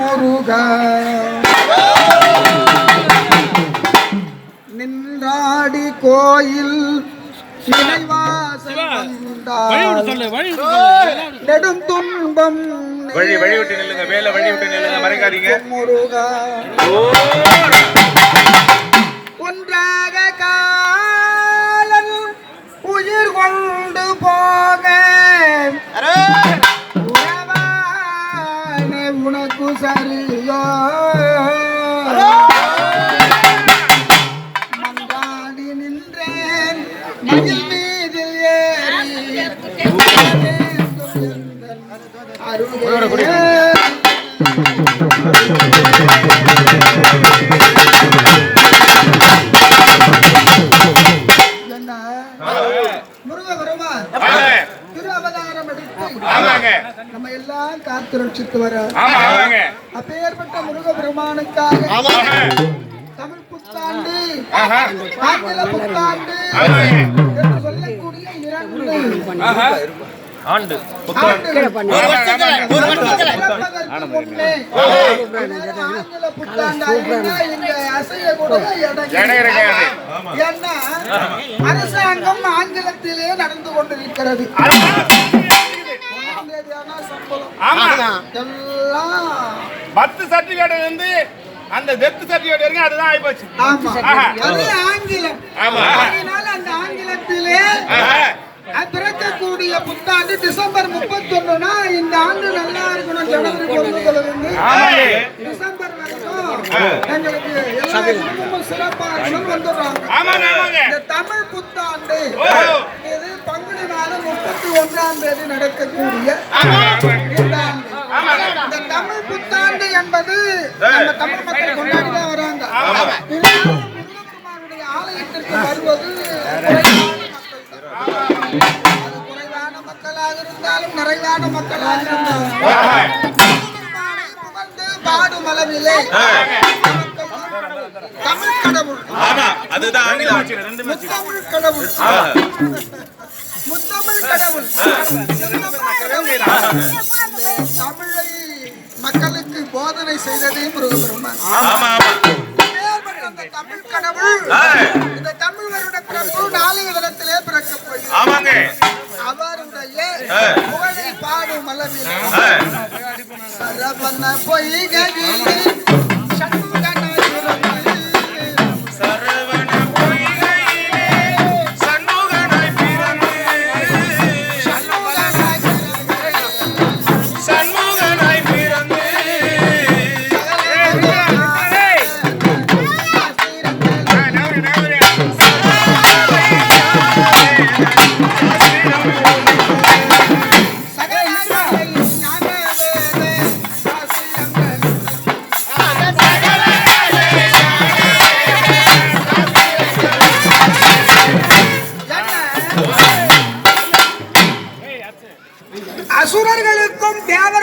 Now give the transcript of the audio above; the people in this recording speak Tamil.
முருகா. நின்றாடி கோயில் நெடும் துன்பம் வழி வழி விட்டு நில்லுங்க வேலை வழி விட்டு நில்லுங்க மறைக்காதீங்க. முருகா. நம்ம எல்லாம் காத்து ரட்சித்து வர அப்பேற்பட்ட முருகபெருமானுக்காக தமிழ் புத்தாண்டு. ஆங்கில புத்தாண்டு. என்று சொல்லக்கூடிய இரண்டு. ஆண்டு. அரசாங்கம் ஆங்கிலத்திலே நடந்து கொண்டிருக்கிறது பத்து சர்டிபிகேட் வந்து அந்த டெத் சர்டிபிகேட் வரைக்கும் அதுதான் ஆயிப்போச்சு. ஆங்கிலம். ஆமா. அதனால அந்த ஆங்கிலத்திலே புத்தாண்டு டிசம்பர் முப்பத்தொன்னுனா இந்த ஆண்டு நல்லா இருக்கணும் ஜனவரி இருந்து ஆமாங்க. டிசம்பர் வரைக்கும் எங்களுக்கு எல்லா குடும்பமும் சிறப்பா இருக்கணும் வந்துடுறாங்க இந்த தமிழ் புத்தாண்டு. இது பங்குனி மாதம் முப்பத்தி ஒன்றாம் தேதி. நடக்கக்கூடிய. இந்த தமிழ் புத்தாண்டு என்பது நம்ம தமிழ் மக்கள் கொண்டாடி தான் வராங்க ஆலயத்திற்கு வருவது குறைவான மக்கள் தான். அது குறைவான மக்களாக இருந்தாலும் நிறைவான மக்களாக பாடும் அளவிலே தமிழ் கடவுள். ஆமா அதுதான் முத்தமிழ் கடவுள். முத்தமிழ் கடவுள். தமிழை மக்களுக்கு போதனை செய்ததே முருகபெருமான் தமிழ் கடவுள். இந்த தமிழ் வருட பிறப்பு நாளைய பாடும் அளவில் சரவண பொய்கையில் அசுரர்களுக்கும் தேவர்களுக்கும்